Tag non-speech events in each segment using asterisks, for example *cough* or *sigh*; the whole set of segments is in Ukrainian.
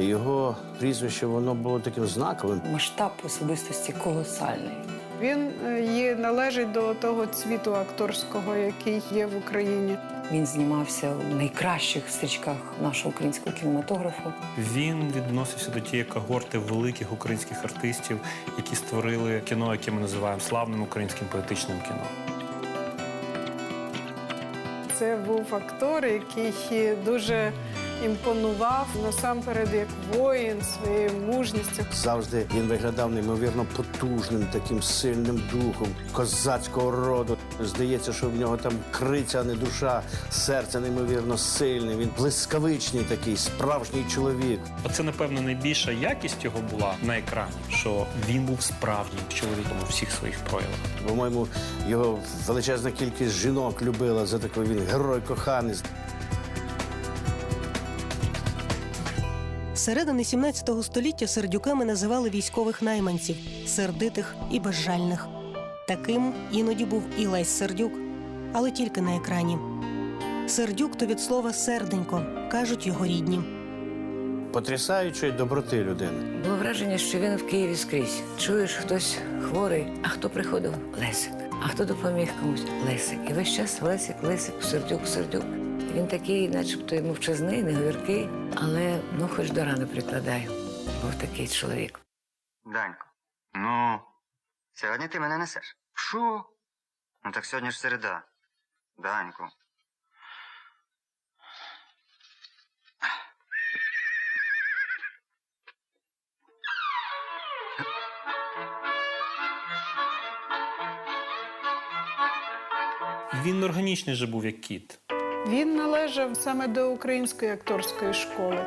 Його прізвище воно було таким знаковим. Масштаб особистості колосальний. Він е, є, належить до того цвіту акторського, який є в Україні. Він знімався в найкращих стрічках нашого українського кінематографу. Він відносився до тієї когорти великих українських артистів, які створили кіно, яке ми називаємо славним українським поетичним кіно. Це був актор, який дуже імпонував насамперед як воїн своєю мужністю. Завжди він виглядав неймовірно потужним, таким сильним духом козацького роду. Здається, що в нього там криця, а не душа, серце неймовірно сильне. Він блискавичний такий, справжній чоловік. Оце, напевно, найбільша якість його була на екрані, що він був справжнім чоловіком у всіх своїх проявах. По-моєму, його величезна кількість жінок любила за такий він герой коханець. Середини 17 століття сердюками називали військових найманців, сердитих і безжальних. Таким іноді був і Лесь Сердюк, але тільки на екрані. Сердюк то від слова серденько, кажуть його рідні. Потрясаючої доброти людини. Було враження, що він в Києві скрізь. Чуєш, хтось хворий, а хто приходив? Лесик. А хто допоміг комусь? Лесик. І весь час Лесик, Лесик, Сердюк, Сердюк. Він такий, начебто, і мовчазний, неговіркий, але ну хоч до рани прикладаю. Був такий чоловік. Данько, ну, сьогодні ти мене несеш. Що? Ну так сьогодні ж середа. Данько. Він органічний же був як кіт. Він належав саме до української акторської школи.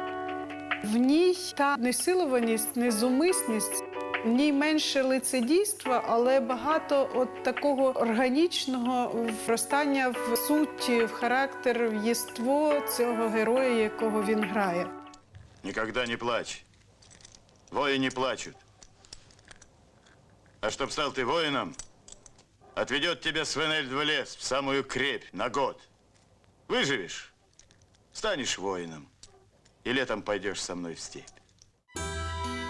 В ній та несилуваність, незумисність, в ній менше лицедійства, але багато от такого органічного вростання в суть, в характер, в єство цього героя, якого він грає. Никогда не плачь. Воины не плачут. А чтоб стал ты воином, отведет тебя Свенельд в лес, в самую крепь, на год. Выживешь, станешь воином. И летом пойдешь со мной в степь.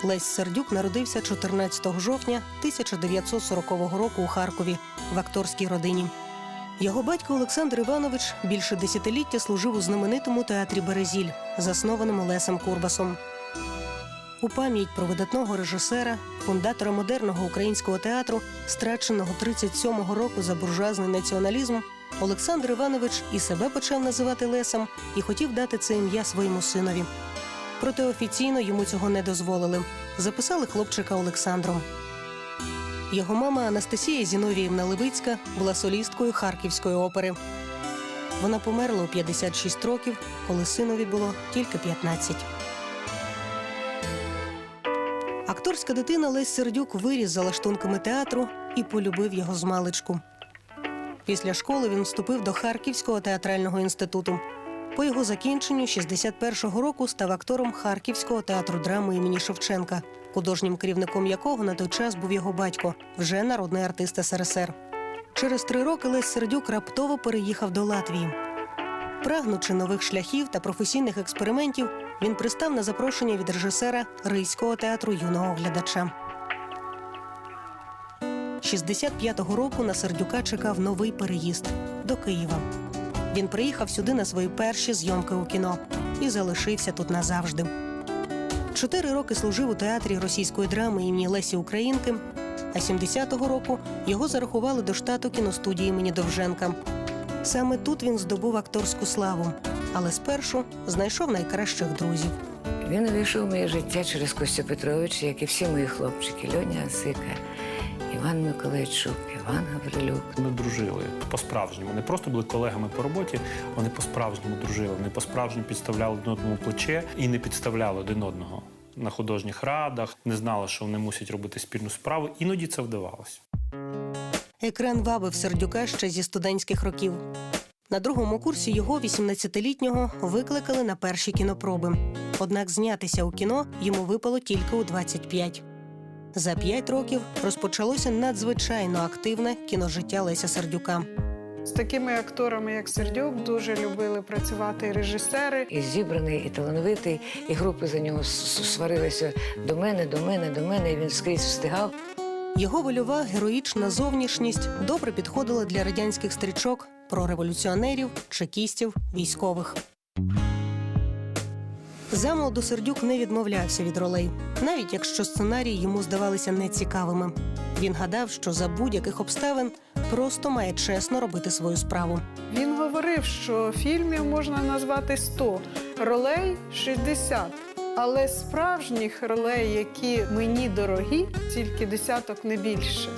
Лесь Сердюк народився 14 жовтня 1940 року у Харкові в акторській родині. Його батько Олександр Іванович більше десятиліття служив у знаменитому театрі Березіль, заснованому Лесем Курбасом. У пам'ять про видатного режисера, фундатора модерного українського театру, страченого 37-го року за буржуазний націоналізм, Олександр Іванович і себе почав називати Лесем і хотів дати це ім'я своєму синові. Проте офіційно йому цього не дозволили. Записали хлопчика Олександром. Його мама Анастасія Зіновіївна Левицька була солісткою Харківської опери. Вона померла у 56 років, коли синові було тільки 15. Акторська дитина Лесь Сердюк виріс за лаштунками театру і полюбив його з маличку. Після школи він вступив до Харківського театрального інституту. По його закінченню 61-го року став актором Харківського театру драми імені Шевченка, художнім керівником якого на той час був його батько, вже народний артист СРСР. Через три роки Лесь Сердюк раптово переїхав до Латвії. Прагнучи нових шляхів та професійних експериментів, він пристав на запрошення від режисера Ризького театру юного глядача. 65-го року на Сердюка чекав новий переїзд до Києва. Він приїхав сюди на свої перші зйомки у кіно і залишився тут назавжди. Чотири роки служив у театрі російської драми імені Лесі Українки, а 70-го року його зарахували до штату кіностудії імені Довженка. Саме тут він здобув акторську славу, але спершу знайшов найкращих друзів. Він увійшов в моє життя через Костю Петровича, як і всі мої хлопчики. Льоня Асика, Іван Миколайчук, Іван Гаврилюк. Ми дружили по-справжньому. Не просто були колегами по роботі, вони по-справжньому дружили. Вони по-справжньому підставляли один одному плече і не підставляли один одного на художніх радах, не знали, що вони мусять робити спільну справу. Іноді це вдавалося. Екран вабив Сердюка ще зі студентських років. На другому курсі його, 18-літнього, викликали на перші кінопроби. Однак знятися у кіно йому випало тільки у 25. За п'ять років розпочалося надзвичайно активне кіножиття Леся Сердюка. З такими акторами, як Сердюк, дуже любили працювати і режисери. І зібраний, і талановитий, і групи за нього сварилися до мене, до мене, до мене. І він скрізь встигав. Його вольова героїчна зовнішність добре підходила для радянських стрічок про революціонерів, чекістів, військових. Замолоду Сердюк не відмовлявся від ролей, навіть якщо сценарії йому здавалися нецікавими. Він гадав, що за будь-яких обставин просто має чесно робити свою справу. Він говорив, що фільмів можна назвати 100, ролей 60. Але справжніх ролей, які мені дорогі, тільки десяток не більше.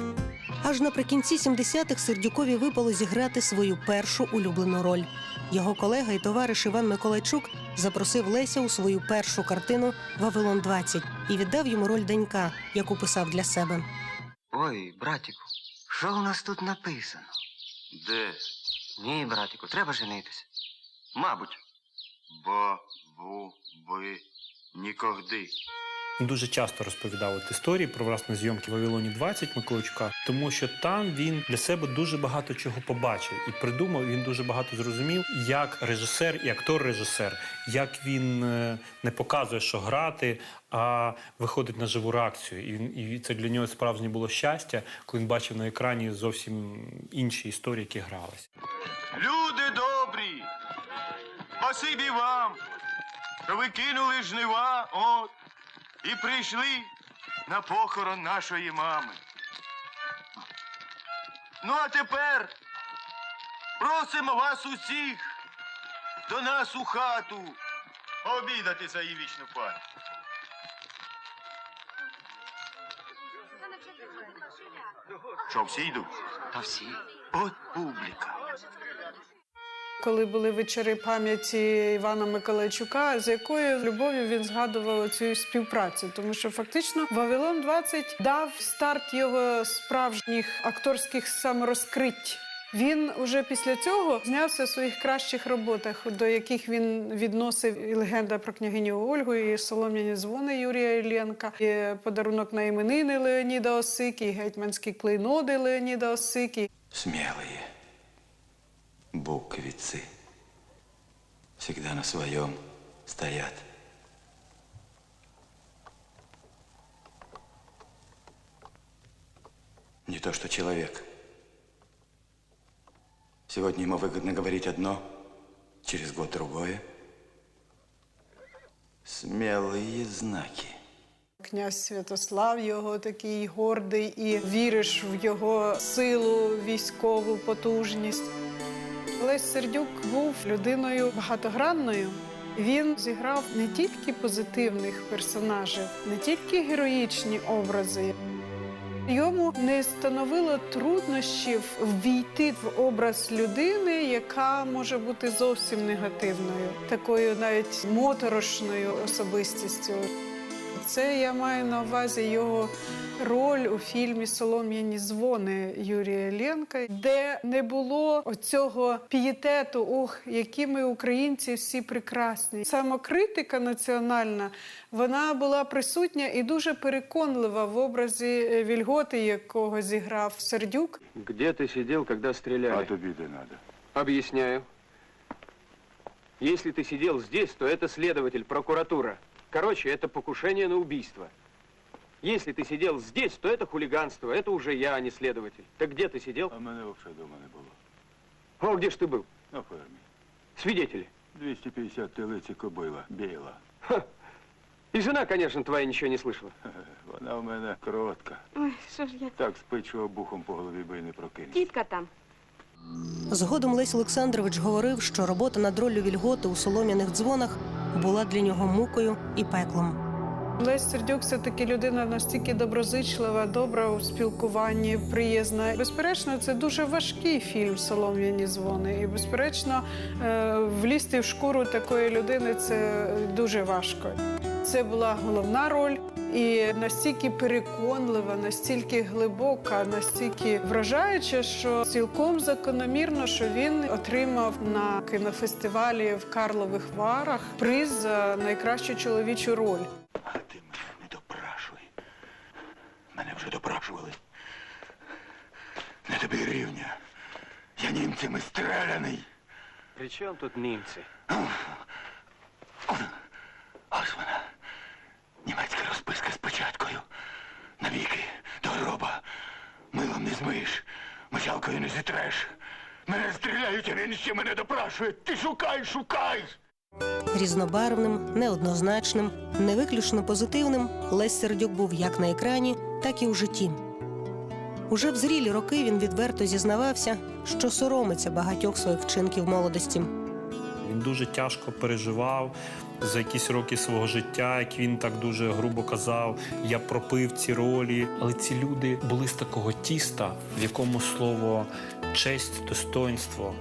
Аж наприкінці 70-х Сердюкові випало зіграти свою першу улюблену роль. Його колега і товариш Іван Миколайчук запросив Леся у свою першу картину Вавилон 20 і віддав йому роль Данька, яку писав для себе. Ой, братику, що у нас тут написано? Де? Ні, братику, треба женитися. Мабуть. Бо, бу, би, нікогди. Дуже часто розповідав от історії про власне зйомки Вавилоні 20 Миколайчука, тому що там він для себе дуже багато чого побачив і придумав. Він дуже багато зрозумів, як режисер і актор-режисер, як він е, не показує, що грати, а виходить на живу реакцію. І, він- і це для нього справжнє було щастя, коли він бачив на екрані зовсім інші історії, які гралися. Люди добрі! Спасибі вам, що ви кинули жнива, от, і прийшли на похорон нашої мами. Ну, а тепер просимо вас усіх до нас у хату обідати за її вічну пам'ять. Що, всі йдуть? Та всі. От публіка. Коли були вечори пам'яті Івана Миколайчука, з якою любов'ю він згадував цю співпрацю, тому що фактично Вавилон 20 дав старт його справжніх акторських саморозкритть. Він уже після цього знявся в своїх кращих роботах, до яких він відносив і легенда про княгиню Ольгу, і солом'яні дзвони Юрія Іллєнка, і подарунок на іменини Леоніда Осики, і гетьманські клейноди Леоніда Осики. Смелые буквицы всегда на своем стоят. Не то что человек. Сегодня ему выгодно говорить одно, через год другое. Смелые знаки. Князь Святослав його такий гордий і віриш в його силу, військову потужність. Лесь Сердюк був людиною багатогранною. Він зіграв не тільки позитивних персонажів, не тільки героїчні образи. Йому не становило труднощів ввійти в образ людини, яка може бути зовсім негативною, такою навіть моторошною особистістю. Це я маю на увазі його роль у фільмі Солом'яні дзвони Юрія Ленка, де не було оцього пієтету, ох, які ми українці всі прекрасні. Самокритика національна вона була присутня і дуже переконлива в образі е, Вільготи, якого зіграв Сердюк. Где ты сидел, когда стреляли? От обіди надо. Объясняю. Если ты сидел здесь, то это следователь, прокуратура. Короче, это покушение на убийство. Если ты сидел здесь, то это хулиганство. Это уже я, а не следователь. Так где ты сидел? А мене взагалі дома не було. О, где ж ты был? На фермі. Свидетели. 250 телиці кобила, біла. И жена, конечно, твоя ничего не слышала. *laughs* Вона в мене коротка. Ой, що ж я Так спить, що обухом по голові би й не прокинеться. тітка там. Згодом Лесь Олександрович говорив, що робота над роллю Вільготи у солом'яних дзвонах була для нього мукою і пеклом. Лесь Сердюк все таки людина настільки доброзичлива, добра у спілкуванні, приязна. Безперечно, це дуже важкий фільм Солом'яні дзвони. І безперечно, е, влізти в шкуру такої людини це дуже важко. Це була головна роль. І настільки переконлива, настільки глибока, настільки вражаюча, що цілком закономірно, що він отримав на кінофестивалі в Карлових Варах приз за найкращу чоловічу роль. А ти мене не допрашуй. Мене вже допрашували. Не тобі рівня. Я німця німцями стріляний. При чем тут немцы? Ось вона. Німецька розписка з печаткою. Навіки до гроба. Милом не змиєш, мочалкою не зітреш. Мене стріляють, а він ще мене допрашує. Ти шукай, шукай! Різнобарвним, неоднозначним, невиключно позитивним Лесь Сердюк був як на екрані, так і у житті. Уже в зрілі роки він відверто зізнавався, що соромиться багатьох своїх вчинків молодості. Він дуже тяжко переживав за якісь роки свого життя, як він так дуже грубо казав, я пропив ці ролі. Але ці люди були з такого тіста, в якому слово честь, достоинство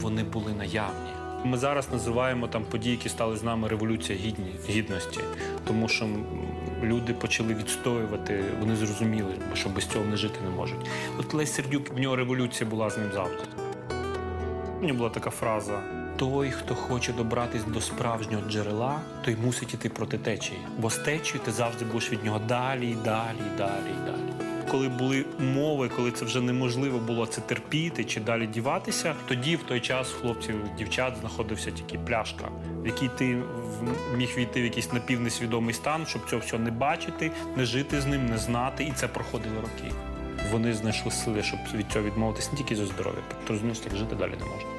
вони були наявні. Ми зараз називаємо там події, які стали з нами революція гідні, гідності, тому що люди почали відстоювати, вони зрозуміли, що без цього не жити не можуть. От Лесь Сердюк, в нього революція була з ним завжди. Нього була така фраза: той, хто хоче добратись до справжнього джерела, той мусить іти проти течії. Бо з течією ти завжди будеш від нього далі, далі, далі, далі. Коли були умови, коли це вже неможливо було це терпіти чи далі діватися, тоді в той час хлопців, дівчат знаходився тільки пляшка, в якій ти міг війти в якийсь напівнесвідомий стан, щоб цього всього не бачити, не жити з ним, не знати, і це проходили роки. Вони знайшли сили, щоб від цього відмовитися не тільки за здоров'я, тобто розумієш, так жити далі не можна.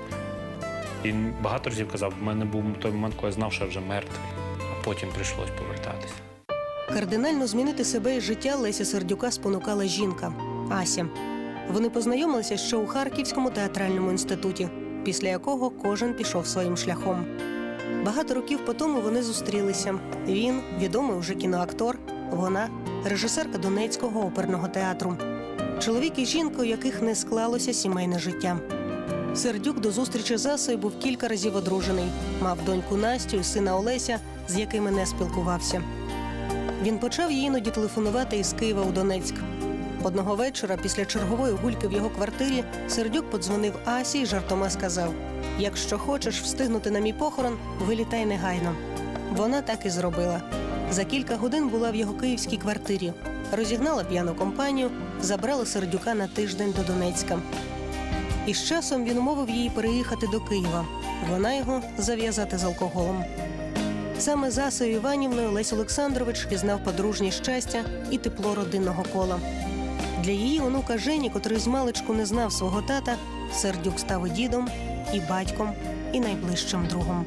І багато разів казав, в мене був той момент, коли я знав, що я вже мертвий, а потім прийшлось повертатися. Кардинально змінити себе і життя Леся Сердюка спонукала жінка Ася. Вони познайомилися ще у Харківському театральному інституті, після якого кожен пішов своїм шляхом. Багато років по тому вони зустрілися. Він відомий уже кіноактор, вона режисерка Донецького оперного театру. Чоловік і жінка, у яких не склалося сімейне життя. Сердюк до зустрічі з Асою був кілька разів одружений, мав доньку Настю і сина Олеся, з якими не спілкувався. Він почав їй іноді телефонувати із Києва у Донецьк. Одного вечора, після чергової гульки в його квартирі, Сердюк подзвонив Асі і жартома сказав: Якщо хочеш встигнути на мій похорон, вилітай негайно. Вона так і зробила. За кілька годин була в його київській квартирі, розігнала п'яну компанію, забрала Сердюка на тиждень до Донецька. І з часом він умовив її переїхати до Києва. Вона його зав'язати з алкоголем. Саме за Асою Іванівною Лесь Олександрович пізнав подружнє щастя і тепло родинного кола. Для її онука Жені, котрий з маличку не знав свого тата, Сердюк став і дідом, і батьком, і найближчим другом.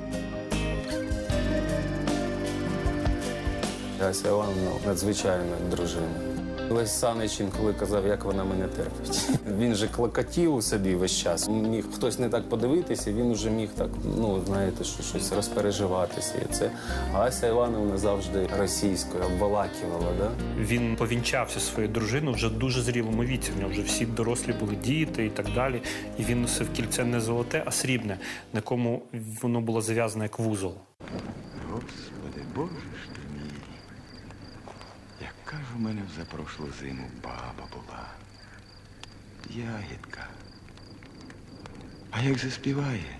Ася Івановна надзвичайна дружина. Лесь Санич інколи казав, як вона мене терпить. *laughs* Він же клокотів у собі весь час. Міг хтось не так подивитися, він уже міг так, ну знаєте, що щось розпереживатися. І це Ася Івановна завжди російською обвалакивала. Да? Він повінчався зі своєю дружиною вже в дуже зрілому віці. В нього вже всі дорослі були діти і так далі. І він носив кільце не золоте, а срібне, на якому воно було зав'язане як вузол. Господи, Боже ж ти мій. Яка ж у мене в запрошлу зиму баба була. Ягідка. А як заспіває,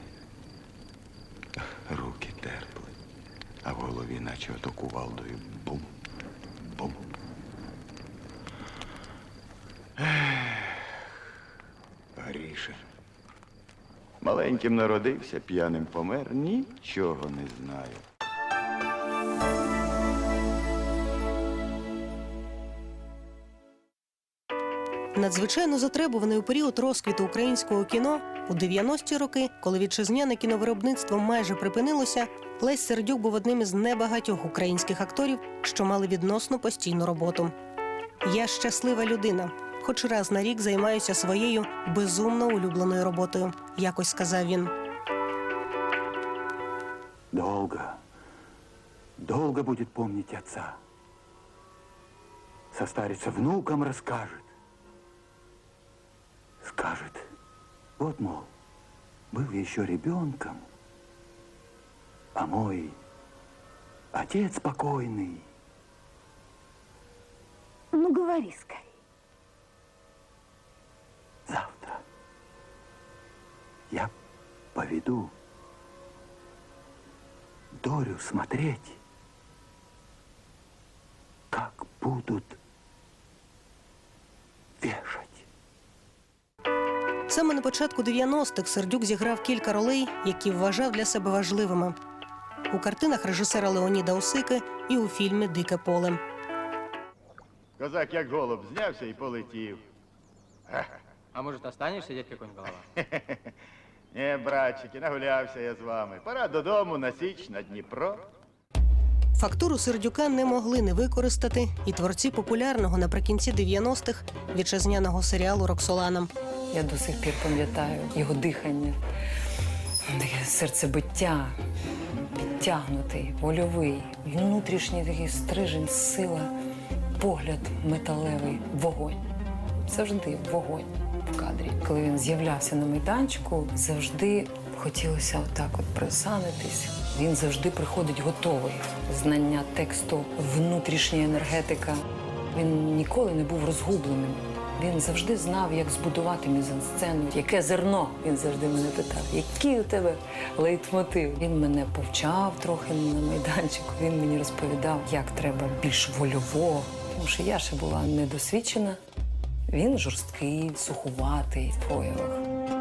руки терпли, а в голові наче ото кувалдою бум, бум. Гріша. Маленьким народився, п'яним помер, нічого не знаю. Надзвичайно затребуваний у період розквіту українського кіно у 90-ті роки, коли вітчизняне кіновиробництво майже припинилося, Лесь Сердюк був одним із небагатьох українських акторів, що мали відносно постійну роботу. Я щаслива людина, хоч раз на рік займаюся своєю безумно улюбленою роботою, якось сказав він. Долго, долго будет помнить отца. Состарится внукам расскажет. Скажет, вот, мол, был еще ребенком, а мой отец покойный. Ну, говори скорее. Завтра я поведу Дорю смотреть, как будут Саме на початку 90-х Сердюк зіграв кілька ролей, які вважав для себе важливими у картинах режисера Леоніда Осики і у фільмі Дике поле. Козак, як голуб, знявся і полетів. А может, останешься, дядька Конь-голова? *laughs* Ні, братчики, нагулявся я з вами. Пора додому на Січ, на Дніпро. Фактуру Сердюка не могли не використати і творці популярного наприкінці 90-х вітчизняного серіалу Роксолана. Я до сих пір пам'ятаю його дихання, серцебиття, підтягнутий, вольовий, внутрішній такий стрижень, сила, погляд металевий, вогонь. Завжди вогонь в кадрі. Коли він з'являвся на майданчику, завжди хотілося отак от присанитись. Він завжди приходить готовий. Знання тексту, внутрішня енергетика. Він ніколи не був розгубленим. Він завжди знав, як збудувати мізансцену. Яке зерно? Він завжди мене питав, який у тебе лейтмотив? Він мене повчав трохи на майданчику. Він мені розповідав, як треба більш вольово. Тому що я ще була недосвідчена. Він жорсткий, сухуватий в проявах.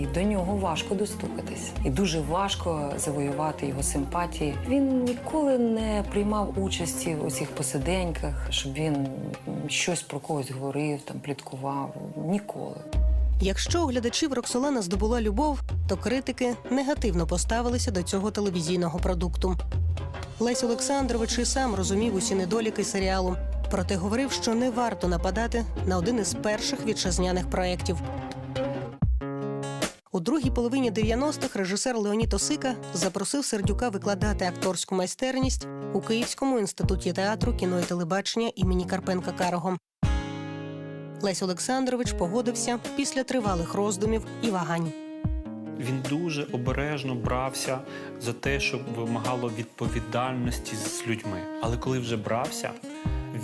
І до нього важко достукатись. І дуже важко завоювати його симпатії. Він ніколи не приймав участі у цих посиденьках, щоб він щось про когось говорив, там пліткував. Ніколи. Якщо у глядачів Роксолана здобула любов, то критики негативно поставилися до цього телевізійного продукту. Лесь Олександрович і сам розумів усі недоліки серіалу, проте говорив, що не варто нападати на один із перших вітчизняних проєктів. Другій половині 90-х режисер Леонід Осика запросив Сердюка викладати акторську майстерність у Київському інституті театру, кіно і телебачення імені Карпенка Карого. Лесь Олександрович погодився після тривалих роздумів і вагань. Він дуже обережно брався за те, що вимагало відповідальності з людьми. Але коли вже брався,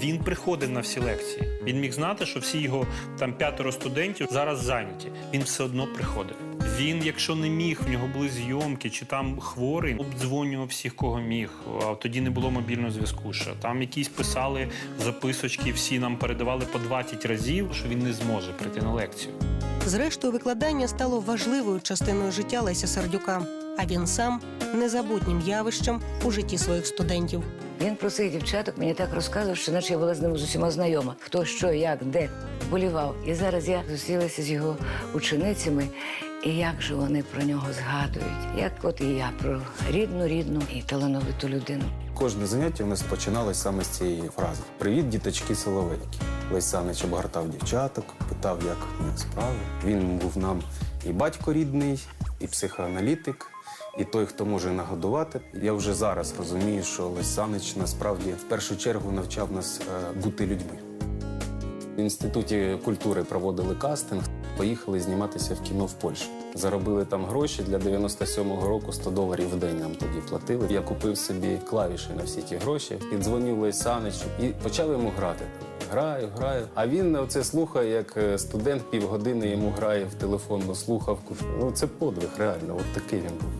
він приходив на всі лекції. Він міг знати, що всі його там п'ятеро студентів зараз зайняті. Він все одно приходив. Він, якщо не міг, в нього були зйомки чи там хворий, обдзвонював всіх, кого міг. А тоді не було мобільного зв'язку. ще. Там якісь писали записочки, всі нам передавали по 20 разів, що він не зможе прийти на лекцію. Зрештою, викладання стало важливою частиною життя Леся Сердюка, а він сам незабутнім явищем у житті своїх студентів. Він про цих дівчаток мені так розказував, що наче я була з ними з усіма знайома. Хто, що, як, де болівав. І зараз я зустрілася з його ученицями, і як же вони про нього згадують, як от і я про рідну, рідну і талановиту людину. Кожне заняття у нас починалось саме з цієї фрази: Привіт, діточки соловейки. Лесь Санич обгортав дівчаток, питав, як в них справи. Він був нам і батько рідний, і психоаналітик, і той, хто може нагодувати. Я вже зараз розумію, що Лесь Санич насправді в першу чергу навчав нас е, бути людьми. В інституті культури проводили кастинг, поїхали зніматися в кіно в Польщу. Заробили там гроші для 97-го року 100 доларів в день нам тоді платили. Я купив собі клавіші на всі ті гроші, піддзвонив Лесь Саничу і почав йому грати. Граю, граю. А він оце слухає, як е, студент півгодини йому грає в телефонну слухавку. Ну це подвиг, реально, от такий він був.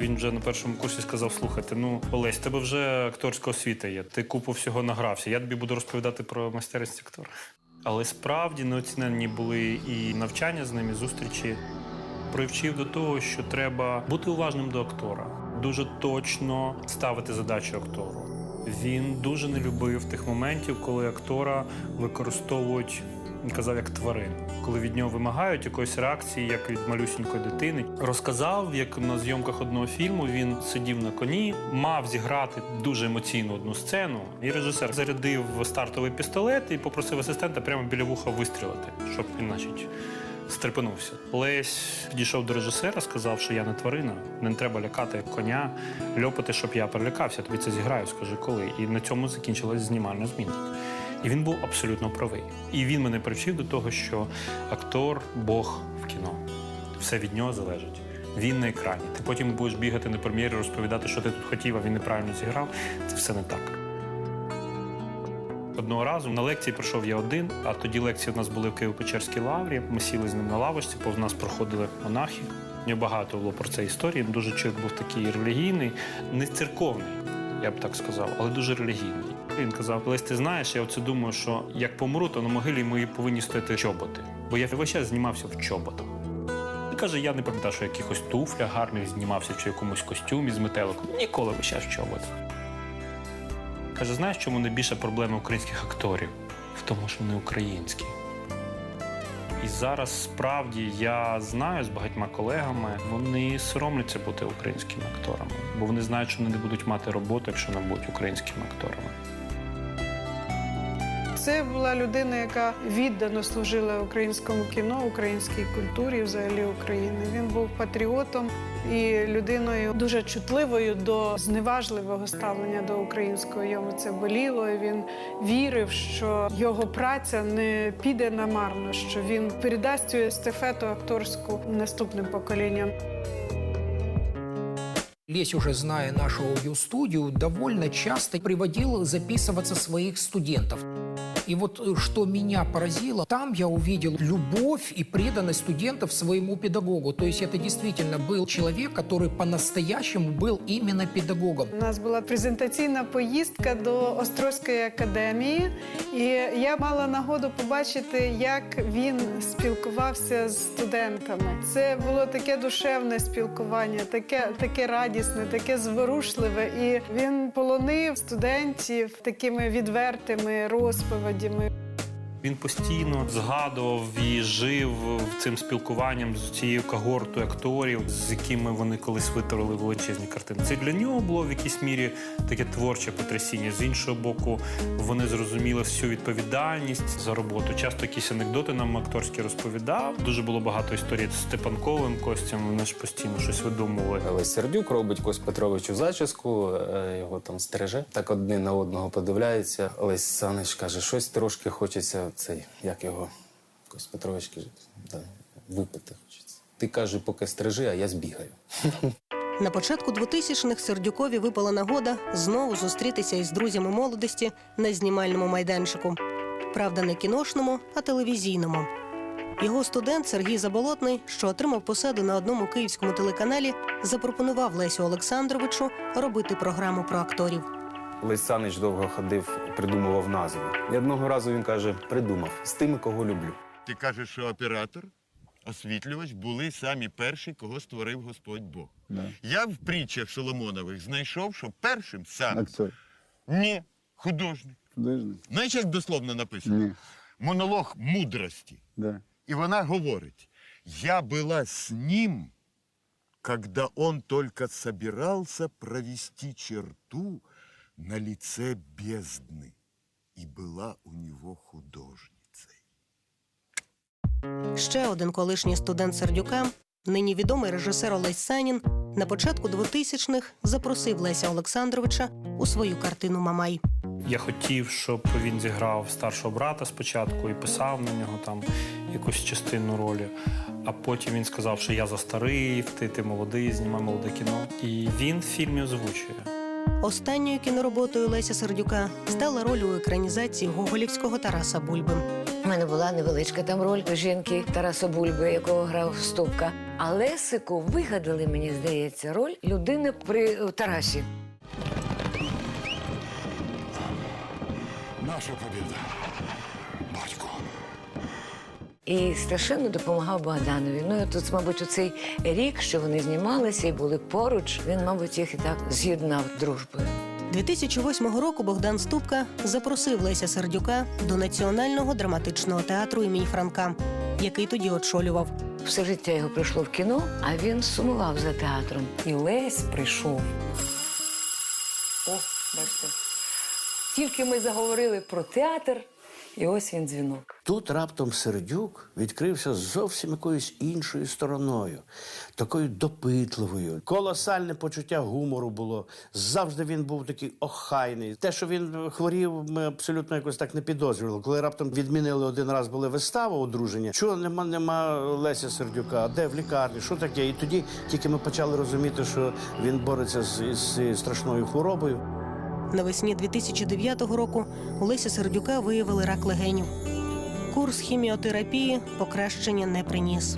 Він вже на першому курсі сказав: слухайте, ну Олесь, тебе вже акторська освіта є. Ти купу всього награвся. Я тобі буду розповідати про майстерність актора. Але справді неоціненні були і навчання з ними, зустрічі. Привчив до того, що треба бути уважним до актора, дуже точно ставити задачу актору. Він дуже не любив тих моментів, коли актора використовують, казав, як тварин, коли від нього вимагають якоїсь реакції, як від малюсінької дитини. Розказав, як на зйомках одного фільму він сидів на коні, мав зіграти дуже емоційну одну сцену. І режисер зарядив стартовий пістолет і попросив асистента прямо біля вуха вистрілити, щоб він, значить, стрепенувся. Лесь підійшов до режисера, сказав, що я не тварина, не треба лякати коня, льопати, щоб я перелякався. Тобі це зіграю, скажи коли. І на цьому закінчилась знімальна зміна. І він був абсолютно правий. І він мене привчив до того, що актор Бог в кіно. Все від нього залежить. Він на екрані. Ти потім будеш бігати на прем'єрі, розповідати, що ти тут хотів, а він неправильно зіграв. Це все не так. Одного разу на лекції прийшов я один, а тоді лекції у нас були в Києво-Печерській лаврі. Ми сіли з ним на лавочці, повз нас проходили монахи. Нього багато було про це історії. Дуже чоловік був такий релігійний, не церковний, я б так сказав, але дуже релігійний. Він казав: Лесь, ти знаєш, я оце думаю, що як помру, то на могилі мої повинні стояти чоботи. Бо я весь час знімався в чоботах. Він каже, я не пам'ятаю, що якихось туфлях гарних знімався чи в якомусь костюмі з метеликом. Ніколи весь час в чоботах. Каже, знаєш, чому найбільша проблема українських акторів? В тому, що вони українські. І зараз справді я знаю з багатьма колегами, вони соромляться бути українськими акторами, бо вони знають, що вони не будуть мати роботу, якщо не будуть українськими акторами. Це була людина, яка віддано служила українському кіно, українській культурі, взагалі України. Він був патріотом і людиною дуже чутливою до зневажливого ставлення до українського. Йому це боліло. і Він вірив, що його праця не піде намарно, що він передасть цю естафету акторську наступним поколінням. Лесь, уже зная нашу аудиостудию, довольно часто приводил записываться своих студентов. И вот э, что меня поразило, там я увидел любовь и преданность студентов своему педагогу. То есть это действительно был человек, который по-настоящему был именно педагогом. У нас була презентаційна поїздка до Острозької академії, і я мала нагоду побачити, як він спілкувався з студентами. Це було таке душевне спілкування, таке, таке радісне, таке зворушливе. І він полонив студентів такими відвертими розповідями. Іноді ми. Він постійно згадував і жив цим спілкуванням з цією когортою акторів, з якими вони колись витворили величезні картини. Це для нього було в якійсь мірі таке творче потрясіння. З іншого боку, вони зрозуміли всю відповідальність за роботу. Часто якісь анекдоти нам акторські розповідав. Дуже було багато історій з Степанковим Костям. Вони ж постійно щось видумували. Олесь Сердюк робить Кость Петровичу зачіску, е, його там стриже. Так один на одного подивляється. Олесь Санич каже, щось трошки хочеться цей, як його Кость Петрович каже, да, випити хочеться. Ти каже, поки стрижи, а я збігаю. На початку 2000-х Сердюкові випала нагода знову зустрітися із друзями молодості на знімальному майданчику. Правда, не кіношному, а телевізійному. Його студент Сергій Заболотний, що отримав посаду на одному київському телеканалі, запропонував Лесю Олександровичу робити програму про акторів. Олесь Санич довго ходив придумував назву. І одного разу він каже: придумав з тими, кого люблю. Ти кажеш, що оператор, освітлювач були самі перші, кого створив Господь Бог. Я в притчах Соломонових знайшов, що першим сам. Актор. Ні, художник. Художник? Знаєш, як дословно написано? Ні. Монолог мудрості. Да. И она говорит, я была с ним, когда он только собирался провести черту на лице бездны, и была у него художницей. Ще один колишній студент Сердюка, нині відомий режисер Олесь Санін, на початку 2000-х запросив Леся Олександровича у свою картину Мамай. Я хотів, щоб він зіграв старшого брата спочатку і писав на нього там якусь частину ролі. А потім він сказав, що я застарий, ти, ти молодий, знімай молоде кіно. І він в фільмі озвучує. Останньою кінороботою Леся Сердюка стала роль у екранізації гоголівського Тараса Бульби. У мене була невеличка там роль жінки Тараса Бульби, якого грав Ступка. А Лесику вигадали, мені здається, роль людини при е, Тарасі. Наша побіда. І страшенно допомагав Богданові. Ну, і тут, мабуть, у цей рік, що вони знімалися і були поруч, він, мабуть, їх і так з'єднав дружбою. 2008 року Богдан Ступка запросив Леся Сердюка до Національного драматичного театру імені Франка, який тоді очолював. Все життя його пройшло в кіно, а він сумував за театром. І Лесь прийшов. О, бачите. Тільки ми заговорили про театр, і ось він дзвінок. Тут раптом Сердюк відкрився зовсім якоюсь іншою стороною, такою допитливою. Колосальне почуття гумору було. Завжди він був такий охайний. Те, що він хворів, ми абсолютно якось так не підозрювали. Коли раптом відмінили один раз були виставу одруження, чого нема, нема Леся Сердюка, де в лікарні, що таке? І тоді тільки ми почали розуміти, що він бореться з, з цією страшною хворобою. Навесні 2009 року у Леся Сердюка виявили рак легенів. Курс хіміотерапії покращення не приніс.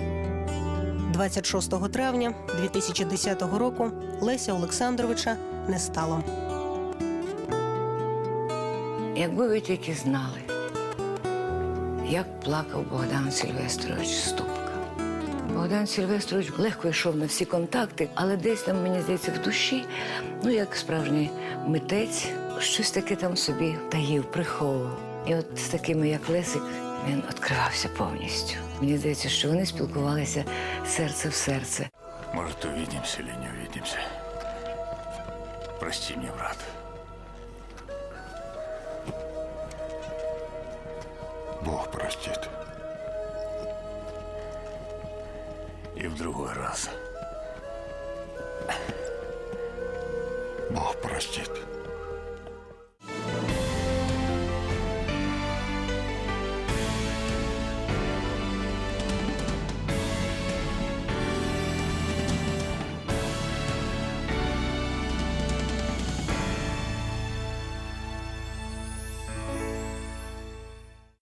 26 травня 2010 року Леся Олександровича не стало. Якби ви тільки знали, як плакав Богдан Сильвестрович Ступка. Богдан Сильвестрович легко йшов на всі контакти, але десь там, мені здається, в душі, ну як справжній митець, щось таке там собі таїв, приховував. І от з такими, як Лесик, він відкривався повністю. Мені здається, що вони спілкувалися серце в серце. Может, увидимся или не увидимся. Прости меня, брат. Бог простит. И в другой раз. Бог простит.